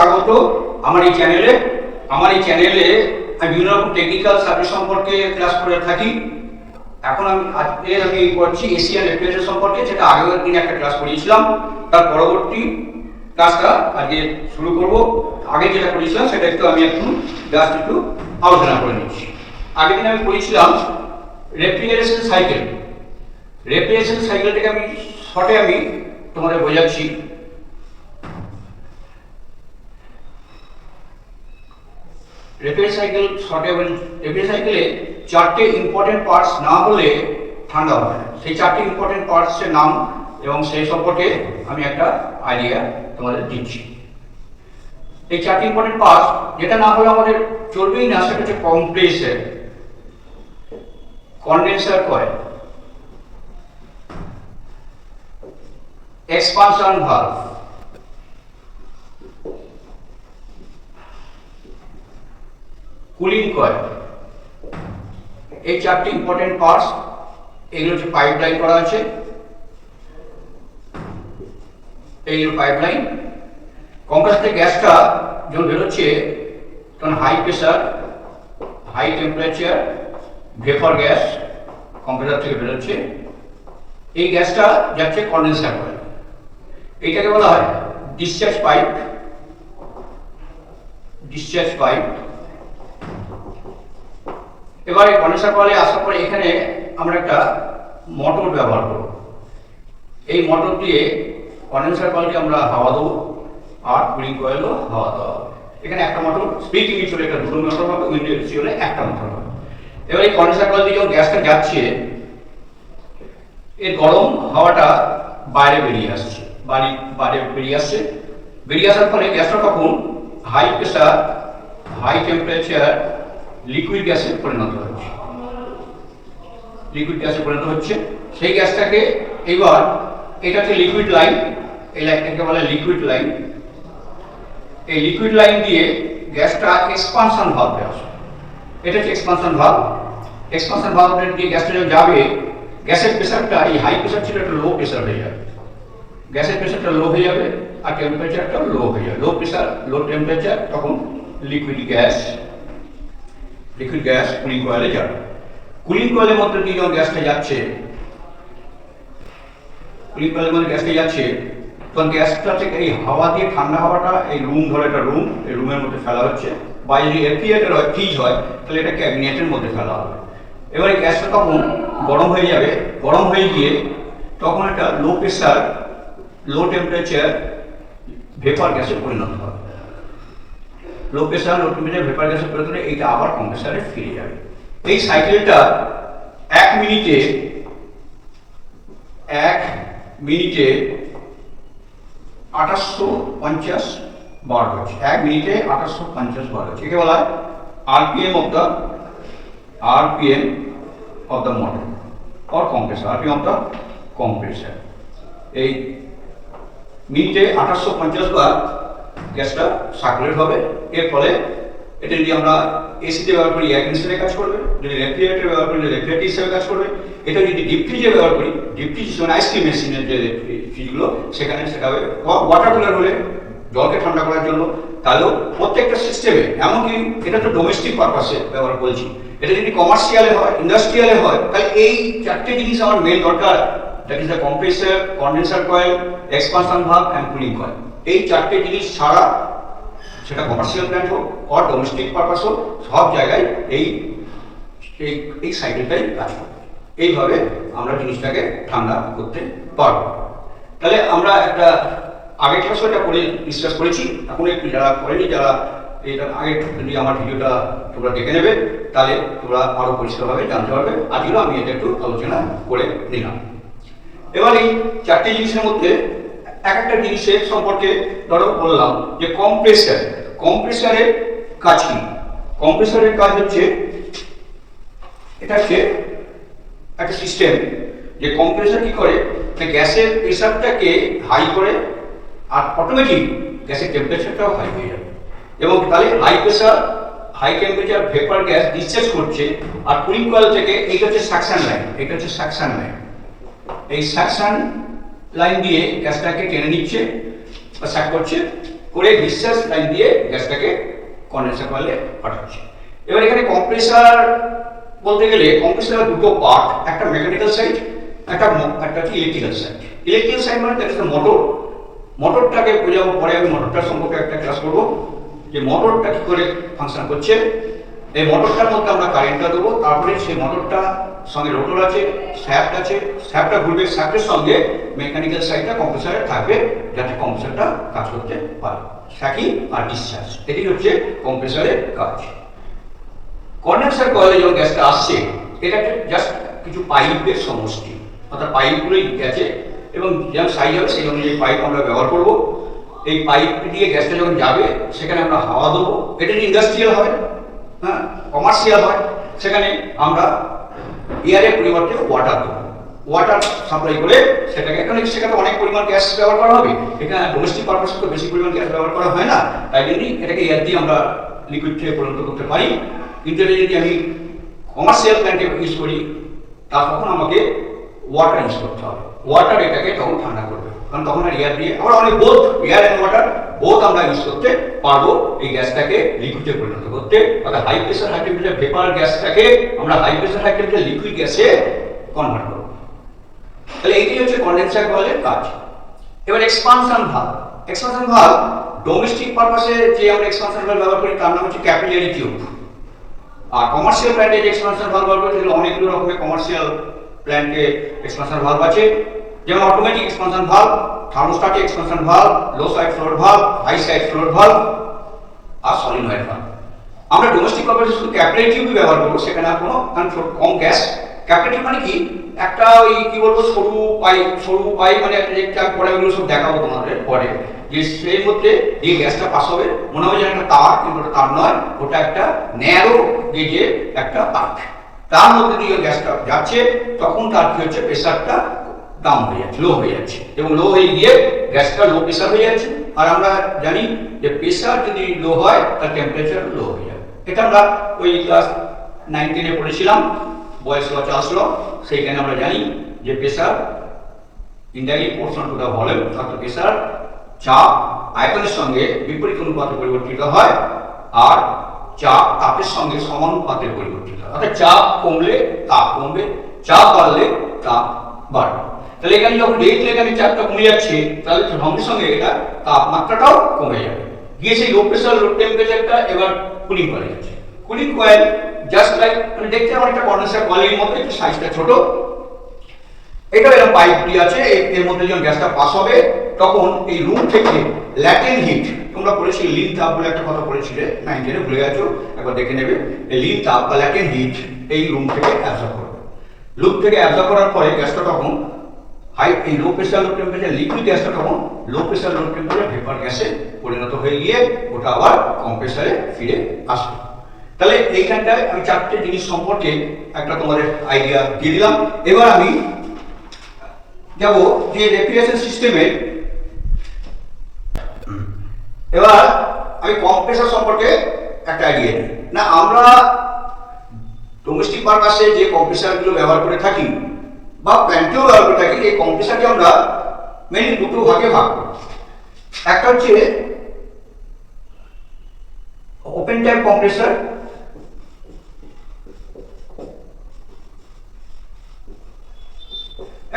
স্বাগত। আমার এই চ্যানেলে আমার এই চ্যানেলে আমি বিভিন্ন রকম টেকনিক্যাল সাবজেক্ট সম্পর্কে ক্লাস করে থাকি। এখন আমি আজকে আমি করছি এশিয়ান রেফ্রিজারেশন সম্পর্কে, যেটা আগের দিনে একটা ক্লাস করিয়েছিলাম। তার পরবর্তী ক্লাসটা আজকে শুরু করব। আগে যেটা করেছিলাম সেটা একটু আমি একটু জাস্ট একটু আলোচনা করে নিচ্ছি। আগের দিন আমি করেছিলাম রেফ্রিজারেশন সাইকেল রেফ্রিজারেশন সাইকেলটাকে আমি শর্টে আমি তোমাদের বোঝাচ্ছি। রেফ্রিজারেশন সাইকেল শর্টে রেফ্রিজারেশন সাইকেলে চারটে ইম্পর্টেন্ট পার্টস না হলে ঠান্ডা হবে না। সেই চারটে ইম্পর্টেন্ট পার্টসের নাম এবং সেই সম্পর্কে আমি একটা আইডিয়া তোমাদের দিচ্ছি। এই চারটি ইম্পর্টেন্ট পার্টস যেটা না হলে আমাদের চলবেই না, সেটা হচ্ছে compressor condenser coil expansion valve cooling coil এই চারটি ইম্পর্টেন্ট পার্টস এগুলো হচ্ছে পাইপ লাইন করা আছে। এইগুলো পাইপ লাইন কম্প্রেসার থেকে গ্যাসটা যখন বেরোচ্ছে, তখন high pressure high temperature vapour gas compressor থেকে বেরোচ্ছে। এই গ্যাসটা যাচ্ছে কন্ডেন্সার কয়েল এইটাকে বলা হয় ডিসচার্জ পাইপ ডিসচার্জ পাইপ এবার কন্ডেন্সার কয়েলে আসার পরে এখানে আমরা একটা মোটর ব্যবহার করব। এই মোটর দিয়ে কন্ডেন্সার কলকে আমরা হাওয়া দেবো, আর কুলিং কয়েলও হাওয়া দেওয়া হবে। এখানে একটা মোটর স্প্লিটিং চলে একটা দুটো মোটর হবে উইন্ডো চলে একটা মোটর হবে। এবার এই কন্ডেন্সার কল দিয়ে যখন গ্যাসটা যাচ্ছে, এর গরম হাওয়াটা বাইরে বেরিয়ে আসছে, বাড়ি, বাইরে বেরিয়ে আসছে। বেরিয়ে আসার ফলে গ্যাসটা তখন high pressure high temperature liquid গ্যাসে পরিণত হচ্ছে। লিকুইড গ্যাসে পরিণত হচ্ছে। সেই গ্যাসটাকে এবার এটা হচ্ছে লিকুইড লাইন এই লাইনটাকে বলে লিকুইড লাইন এই লিকুইড লাইন দিয়ে গ্যাসটা এক্সপানশন ভালভে আসে। এটা হচ্ছে এক্সপানশন ভালভ এক্সপানশন ভালভে দিয়ে গ্যাসটা যখন যাবে, গ্যাসের প্রেশারটা এই হাই প্রেশার ছিল একটা লো প্রেশার হয়ে যাবে। গ্যাসের প্রেশারটা লো হয়ে যাবে আর টেম্পারেচারটা লো হয়ে যাবে। লো প্রেশার লো টেম্পারেচার তখন liquid gas liquid gas cooling কয়েলে যাবে কুলিং কয়েলের মধ্যে দিয়ে যখন গ্যাসটা যাচ্ছে। কুলিং কয়েলের মধ্যে গ্যাসটা যাচ্ছে। তখন গ্যাসটা থেকে এই হাওয়া দিয়ে ঠান্ডা হাওয়াটা, এই রুম ধরে একটা রুম, এই রুমের মধ্যে ফেলা হচ্ছে। বা যদি রেফ্রিজারেটর হয় ফ্রিজ হয়, তাহলে এটা ক্যাবিনেটের মধ্যে ফেলা হবে। এবারে গ্যাসটা তখন গরম হয়ে যাবে। গরম হয়ে গিয়ে তখন একটা low pressure low temperature vapour গ্যাসে পরিণত হবে। Low pressure low temperature vapour গ্যাসে পরিণত হলে এইটা আবার কম্প্রেসারে ফিরে যাবে। এই সাইকেলটা এক মিনিটে এক মিনিটে আঠাশশো পঞ্চাশ বার হচ্ছে। এক মিনিটে আঠাশশো পঞ্চাশ বার হচ্ছে। একে বলা হয় RPM of the RPM of the model or compressor RPM of the compressor এই মিনিটে আঠাশশো পঞ্চাশ বার গ্যাসটা সার্কুলেট হবে। এর ফলে এটা যদি আমরা এসিতে ব্যবহার করি এয়ার কন্ডিশনে কাজ করবে। যদি রেফ্রিজারেটর ব্যবহার করি রেফ্রিজারেটর হিসেবে কাজ করবে। এটা যদি ডিপ ফ্রিজে ব্যবহার করি ডিপ ফ্রিজ মানে আইসক্রিম মেশিনের যে ফ্রিজগুলো সেখানে সেটা হবে ওয়াটার কুলার হলে জলকে ঠান্ডা করার জন্য। তাহলেও প্রত্যেকটা সিস্টেমে এমনকি এটা তো ডোমেস্টিক পারপাসে ব্যবহার বলছি। এটা যদি কমার্শিয়ালে হয় ইন্ডাস্ট্রিয়ালে হয়, তাহলে এই চারটে জিনিস আমার মেন দরকার। That is the compressor condenser coil expansion valve and cooling coil এই চারটে জিনিস ছাড়া সেটা কমার্শিয়াল প্ল্যান্ট হোক অর ডোমেস্টিক পারপাস হোক, সব জায়গায় এই এই এই সাইকেলটাই কাজ করবে এইভাবে আমরা জিনিসটাকে ঠান্ডা করতে পারব। তাহলে আমরা একটা আগের ক্লাসও এটা করে ডিসকাস করেছি। এখন একটু যারা করেনি, যারা এটা আগে যদি আমার ভিডিওটা তোমরা দেখে নেবে, তাহলে তোমরা আরও পরিষ্কারভাবে জানতে পারবে। আজকেও আমি এটা একটু আলোচনা করে নিলাম। এবার এই চারটি জিনিসের মধ্যে এক একটা জিনিসের সম্পর্কে ধরো বললাম যে কম্প্রেসার কম্প্রেসারের কাজ কি? কম্প্রেসারের কাজ হচ্ছে, এটা হচ্ছে একটা সিস্টেম যে কম্প্রেসার কি করে? গ্যাসের প্রেশারটাকে হাই করে আর অটোমেটিক গ্যাসের টেম্পারেচারটাও হাই হয়ে যাবে এবং তাহলে high pressure high temperature vapour gas discharge করছে আর কুলিং কয়েল থেকে এইটা হচ্ছে সাকশন লাইন এটা হচ্ছে সাকশন লাইন এই সাকশন লাইন দিয়ে গ্যাসটাকে টেনে নিচ্ছে বা স্যাক করছে, করে ডিসচার্জ লাইন দিয়ে গ্যাসটাকে কন্ডেন্সার কয়েলে পাঠাচ্ছে। এবার এখানে কম্প্রেসার বলতে গেলে কম্প্রেসারের দুটো পার্ট একটা মেকানিক্যাল সাইড একটা একটা হচ্ছে ইলেকট্রিক্যাল সাইড ইলেকট্রিক্যাল সাইড মানে দ্যাট মোটর মোটরটাকে বোঝাবো, পরে আমি মোটরটার সম্পর্কে একটা ক্লাস করব যে মোটরটা কি করে ফাংশন করছে। এই মোটরটার মধ্যে আমরা কারেন্টটা দেবো, তারপরে সেই মোটরটা সঙ্গে রোটর আছে স্যাপট আছে স্যাপটা ঘুরবে স্যাপটের সঙ্গে মেকানিক্যাল সাইডটা কম্প্রেসারে থাকবে, যাতে কম্প্রেসারটা কাজ করতে পারে। স্যাকি আর ডিসচার্জ এটি হচ্ছে কম্প্রেসারের কাজ। কন্ডেন্সার কয়েলে যখন গ্যাসটা আসছে এটা জাস্ট কিছু পাইপের সমষ্টি, অর্থাৎ পাইপগুলোই গেছে, এবং যেমন সাইজ হবে সেই অনুযায়ী পাইপ আমরা ব্যবহার করব। এই পাইপ দিয়ে গ্যাসটা যখন যাবে, সেখানে আমরা হাওয়া দেবো। এটা ইন্ডাস্ট্রিয়াল হবে। হ্যাঁ কমার্শিয়াল হয়। সেখানে আমরা এয়ারের পরিবর্তে ওয়াটার দেবো। ওয়াটার সাপ্লাই করে সেটাকে, এখানে সেখানে অনেক পরিমাণ গ্যাস ব্যবহার করা হবে। এখানে ডোমেস্টিক পারপাসে তো বেশি পরিমাণ গ্যাস ব্যবহার করা হয় না। তাই জন্যই এটাকে এয়ার দিয়ে আমরা লিকুইড থেকে পরিণত করতে পারি। কিন্তু এটা যদি আমি কমার্শিয়াল প্ল্যান্টে ইউজ করি, তা তখন আমাকে ওয়াটার ইউজ করতে হবে। ওয়াটার এটাকে তখন ঠান্ডা করবে। কারণ তখন আর এয়ার দিয়ে আমরা অনেক both air and water both আমরা ইউজ করতে পারব এই গ্যাসটাকে লিকুইডে পরিণত করতে। অর্থাৎ high pressure high temperature vapour গ্যাসটাকে আমরা high pressure high temperature liquid গ্যাসে কনভার্ট করব। তাহলে এটি হচ্ছে কন্ডেন্সার কয়েলের কাজ। এবার expansion valve expansion valve domestic পারপাসে যে আমরা এক্সপানশন ভালভ ব্যবহার করি, তার নাম হচ্ছে ক্যাপিলারি টিউব আর কমার্শিয়াল প্ল্যান্টে যে এক্সপানশন ভালভ ব্যবহার করি সেগুলো অনেকগুলো রকমের কমার্শিয়াল প্ল্যান্টে এক্সপানশন ভালভ আছে। যেমন automatic expansion valve thermostatic expansion valve low side floor valve high side floor valve আর সলিনয়েড ভালভ আমরা ডোমেস্টিক পারপাসে শুধু ক্যাপিলারি টিউবই ব্যবহার করব, সেখানে আর কোনো কারণ কম গ্যাস ক্যাপিলারি টিউব মানে কি? একটা ওই কি বলব, সরু পাইপ সরু পাইপ মানে একটা একটা পরে ওগুলো সব দেখাবো তোমাদের পরে। যে সেই মধ্যে যে গ্যাসটা পাস হবে। মনে হয় যেন একটা তার, কিন্তু ওটা তার নয়, ওটা একটা ন্যারো গেজে একটা পাইপ তার মধ্যে দিয়ে গ্যাসটা যাচ্ছে, তখন তার কি হচ্ছে? প্রেশারটা ডাউন হয়ে যাচ্ছে লো হয়ে যাচ্ছে এবং লো হয়ে গিয়ে গ্যাসটা লো প্রেশার হয়ে যাচ্ছে আর আমরা জানি যে প্রেশার যদি লো হয়, তার টেম্পারেচার লো হয়ে যাবে। এটা আমরা ওই ক্লাস নাইন টেনে পড়েছিলাম, বয়স ল চার্জ ল সেইখানে আমরা জানি যে pressure indirect portion to the volume অর্থাৎ প্রেশার চাপ আয়তনের সঙ্গে বিপরীত অনুপাতে পরিবর্তিত হয়, আর চাপ তাপের সঙ্গে সমানুপাতে পরিবর্তিত হয়। অর্থাৎ চাপ কমলে তাপ কমবে, চাপ বাড়লে তাপ বাড়বে। তাহলে এখানে যখন দেখলে এখানে চাপটা কমে যাচ্ছে, তাহলে সঙ্গে সঙ্গে এটা তাপমাত্রাটাও কমে যাবে। গিয়ে সেই লো প্রেশার লো টেম্পারেচারটা এবার কুলিং করে যাচ্ছে। কুলিং কয়েল জাস্ট লাইক মানে দেখতে অনেকটা কন্ডেন্সার কয়েলের মতো একটু সাইজটা ছোট। এটা এরকম পাইপ দিয়ে আছে, এর- মধ্যে যখন গ্যাসটা পাস হবে, তখন এই রুম থেকে ল্যাটেন হিট তোমরা পড়েছিলে লিন তাপ বলে একটা কথা পড়েছিলে নাইন টেনে ভুলে গেছো, একবার দেখে নেবে, এই লিন তাপ বা ল্যাটেন হিট এই রুম থেকে অ্যাবজর্ব করবে। লুপ থেকে অ্যাবজর্ব করার পরে গ্যাসটা তখন হাই এই low pressure low temperature liquid গ্যাসটা তখন low pressure low temperature vapour গ্যাসে পরিণত হয়ে গিয়ে ওটা আবার কম্প্রেসারে ফিরে আসবে। তাহলে এইখানটায় আমি চারটে জিনিস সম্পর্কে একটা তোমাদের আইডিয়া দিয়ে দিলাম। এবার আমি যাব যে রেফ্রিজারেশন সিস্টেমে এবার আমি কম্প্রেসার সম্পর্কে একটা আইডিয়া না, আমরা ডোমেস্টিক পারপাসে যে কম্প্রেসারগুলো ব্যবহার করে থাকি বা প্ল্যান্টেও ব্যবহার এই কম্প্রেসারকে আমরা মেনলি দুটো ভাগে ভাগ করি। একটা হচ্ছে ওপেন টাইপ কম্প্রেসার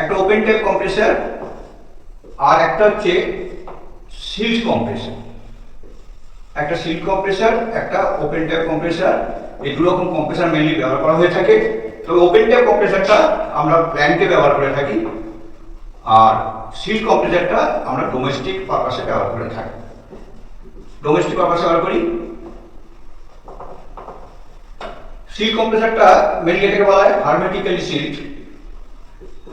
একটা ওপেন টাইপ কম্প্রেসার আর একটা হচ্ছে সিল্ড কম্প্রেসার একটা সিল্ড কম্প্রেসার একটা ওপেন টাইপ কম্প্রেসার এই দু রকম কম্প্রেসার মেনলি ব্যবহার করা হয়ে থাকে। তবে ওপেন টাইপ কম্প্রেসারটা আমরা প্ল্যান্টে ব্যবহার করে থাকি, আর সিল কম্প্রেসারটা আমরা ডোমেস্টিক পারপাসে ব্যবহার করে থাকি। ডোমেস্টিক পারপাসে ব্যবহার করি। সিল কম্প্রেসারটা মেনলি এটাকে বলা হয় হারমেটিক্যালি সিল্ড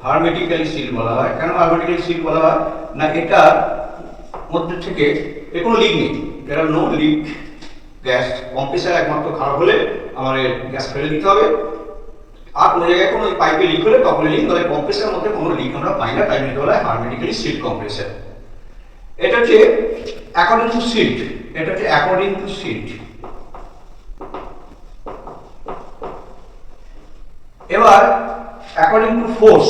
হারমেটিক্যালি সিল বলা হয়। কেন হারমেটিক্যালি সিল বলা হয়? না এটার মধ্যে থেকে এর কোনো লিক নেই। এটা নো লিক গ্যাস কম্প্রেসার একমাত্র খারাপ হলে আমাদের গ্যাস ফেলে দিতে হবে। আর কোনো জায়গায় কোনো পাইপে লিক হলে তখন লিক তাহলে কম্প্রেসারের মধ্যে কোনো লিক আমরা পাই না তাই বলা হয় হারমেটিক্যালি সিল কম্প্রেসার এটা হচ্ছে অ্যাকর্ডিং টু সিল্ট এটা হচ্ছে অ্যাকর্ডিং টু সিল্ট এবার according to force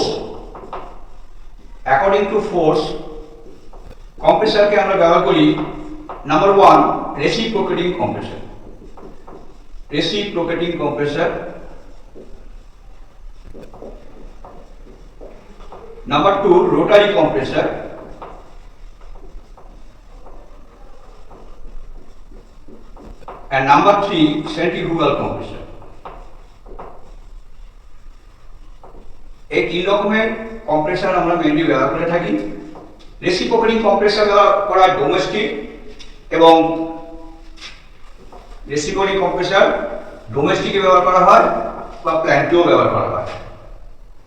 according to force কম্প্রেসারকে আমরা ব্যবহার করি number one, reciprocating compressor. Reciprocating compressor. Number two, rotary compressor. And number three, centrifugal compressor. এই তিন রকমের কম্প্রেসার আমরা মেনলি ব্যবহার করে থাকি রেসিপ্রোকেটিং কম্প্রেসার করা ডোমেস্টিক এবং রেসিপ্রোকেটিং কম্প্রেসার ডোমেস্টিকে ব্যবহার করা হয় বা প্ল্যান্টেও ব্যবহার করা হয়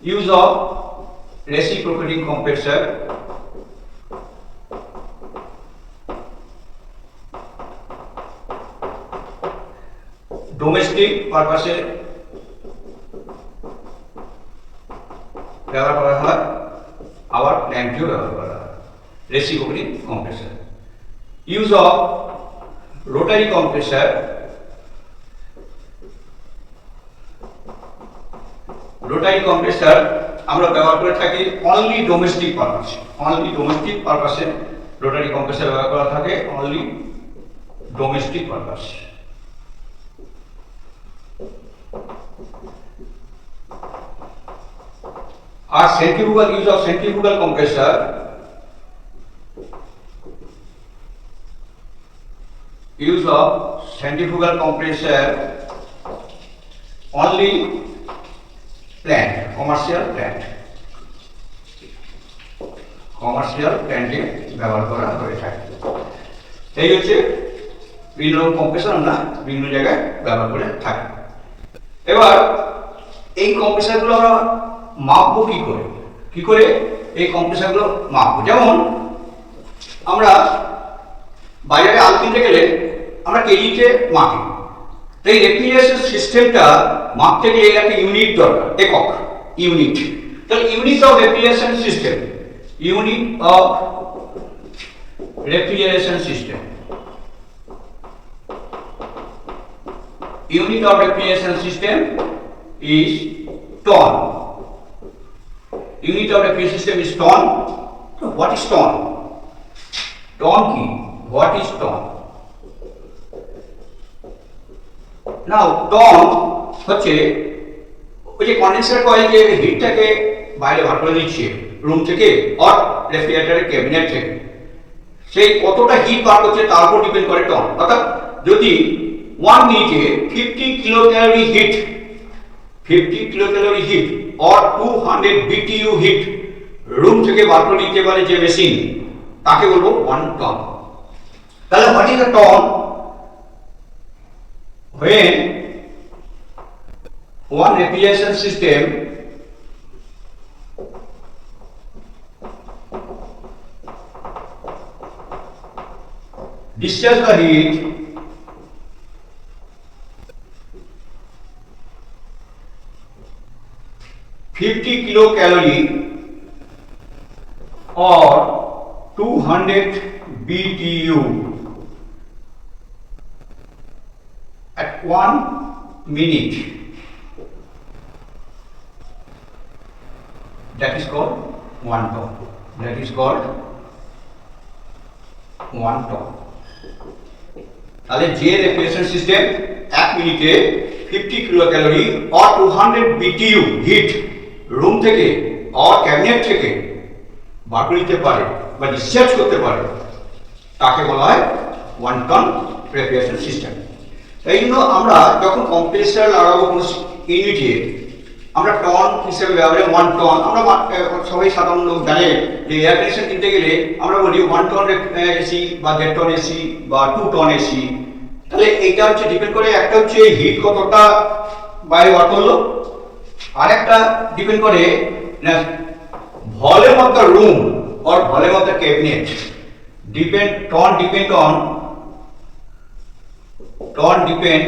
use of reciprocating compressor domestic পারপাসে ব্যবহার করা হয় আবার প্ল্যান্টেও ব্যবহার করা হয় reciprocating compressor use of rotary compressor rotary compressor আমরা ব্যবহার করে থাকি only domestic purpose only domestic পারপাসে রোটারি কম্প্রেসার ব্যবহার করা থাকে only domestic purpose R centrifugal use of centrifugal compressor use of centrifugal compressor only plant commercial plant commercial প্ল্যান্টে ব্যবহার করা হয়ে থাকে। এই হচ্ছে বিভিন্ন রকম কম্প্রেসার আমরা বিভিন্ন জায়গায় ব্যবহার করে থাকি। এবার এই কম্প্রেসারগুলো আমরা মাপবো কি করে? কি করে এই কম্প্রেসারগুলো মাপবো? যেমন আমরা বাজারে আল কিনতে গেলে আমরা কেজিতে মাপি। তো এই রেফ্রিজারেশন সিস্টেমটা মাপতে গেলে একটা ইউনিট দরকার, একক। ইউনিট তাহলে unit of refrigeration system unit of refrigeration system unit of refrigeration system is ton. Unit of refrigeration system is ton. So what is ton? Ton কি? What is ton? Now ton হচ্ছে ওই যে condenser coil যে হিটটাকে বাইরে বার করে দিচ্ছে room থেকে or রেফ্রিজারেটরের cabinet থেকে। সেই কতটা হিট বার করছে তার উপর ডিপেন্ড করে টন অর্থাৎ যদি ওয়ান মিনিটে fifty kilo calorie heat fifty kilo calorie heat or two hundred BTU heat room থেকে বার করে দিতে পারে যে মেশিন তাকে বলব ওয়ান টন তাহলে what is a ton when one refrigeration system discharge the heat fifty kilocalorie or two hundred BTU at one minute. One ton. That is called one ton. তাহলে যে রেফ্রিজারেশন সিস্টেম এক মিনিটে fifty kilo calorie or two hundred BTU heat room থেকে or cabinet থেকে বার করে দিতে পারে বা ডিসচার্জ করতে পারে, তাকে বলা হয় ওয়ান টন রেফ্রিজারেশন সিস্টেম এই জন্য আমরা যখন কম্প্রেসার লাগাবো কোনো ইউনিটে আমরা টন হিসেবে ব্যবহার ওয়ান টন আমরা সবাই সাধারণ লোক জানে যে এয়ার কন্ডিশন কিনতে গেলে আমরা বলি ওয়ান টন এসি বা দেড় টন এসি বা টু টন এসি তাহলে এইটা হচ্ছে ডিপেন্ড করে, একটা হচ্ছে হিট কতটা বাইরে বার করল, আর একটা ডিপেন্ড করে volume of the room or volume of the cabinet depend ton depend on ton depend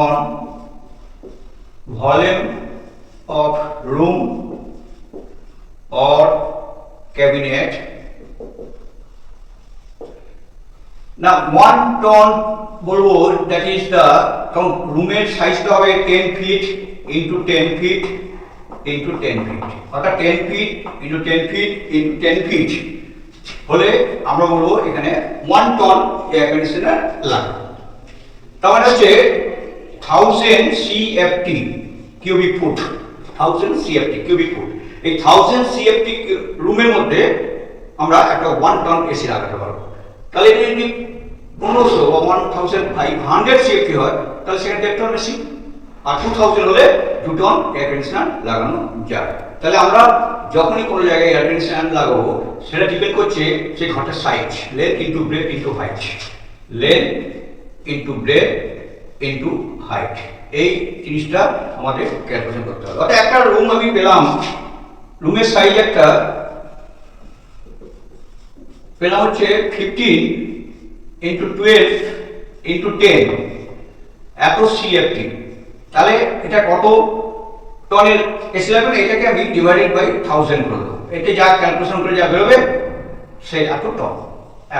on volume of room or cabinet. Now, one ton বলব that is the রুমের সাইজটা হবে ten feet into ten feet into ten feet অর্থাৎ ten feet into ten feet into ten feet হলে আমরা বলব এখানে one ton air conditioner লাগবে তার মানে হচ্ছে thousand CFT cubic foot thousand CFT cubic foot এই থাউজেন্ড সিএফটি রুমের মধ্যে আমরা একটা ওয়ান টন এসি লাগাতে পারব। তাহলে এটা যদি পনেরোশো বা one thousand five hundred CFT হয়, তাহলে সেখানে দেড় টন এসি আর টু থাউজেন্ড হলে দু টন এয়ার কন্ডিশনার লাগানো যায়। তাহলে আমরা যখনই কোনো জায়গায় এয়ার কন্ডিশনার লাগাবো, সেটা ডিপেন্ড করছে সেই ঘরটার size length into breadth into height length into breadth into height এই জিনিসটা আমাদের ক্যালকুলেশন করতে হবে। অর্থাৎ একটা রুম আমি পেলাম রুমের সাইজ একটা, পেলাম হচ্ছে fifteen into twelve into ten এত সিএফটি তাহলে এটা কত? টনের এসি লাগবে এটাকে আমি ডিভাইডেড বাই থাউজেন্ড করে দেবো। এতে যা ক্যালকুলেশন করে যা বেরোবে, সেই এত টন,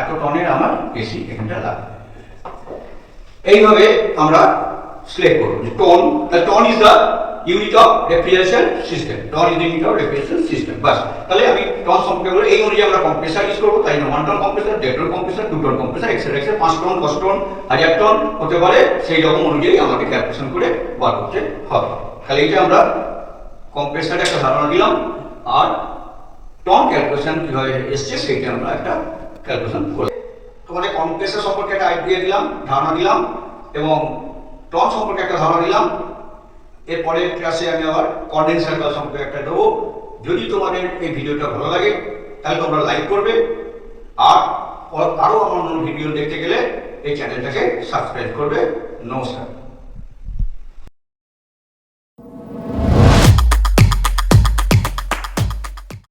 এত টনের আমার এসি এখানটা লাগবে। এইভাবে আমরা সিলেক্ট করব যে ton ton is the unit of refrigeration system ton is unit of refrigeration system বাস তাহলে আমি টন সম্পর্কে বলে, এই অনুযায়ী আমরা কম্প্রেসার ইউজ করব, তাই ওয়ান টন কম্প্রেসার দেড় টন কম্প্রেসার দু টন কম্প্রেসার এক্সট্রা এক্সট্রা পাঁচ টন দশ টন হাজার টন হতে পারে সেই রকম অনুযায়ী আমাকে ক্যালকুলেশন করে বার করতে হবে। তাহলে এটা আমরা কম্প্রেসারের একটা ধারণা দিলাম, আর টন ক্যালকুলেশন কীভাবে এসছে সেইটা আমরা একটা ক্যালকুলেশন করে। তোমাদের কম্প্রেসার সম্পর্কে একটা আইডিয়া দিলাম, ধারণা দিলাম, এবং টন সম্পর্কে একটা ধারণা নিলাম। এরপরে ক্লাসে আমি আবার কন্ডেন্সার বা সম্পর্কে একটা দেবো। যদি তোমাদের এই ভিডিওটা ভালো লাগে, তাহলে তোমরা লাইক করবে। আর আরও আমার ভিডিও দেখতে গেলে এই চ্যানেলটাকে সাবস্ক্রাইব করবে। নমস্কার।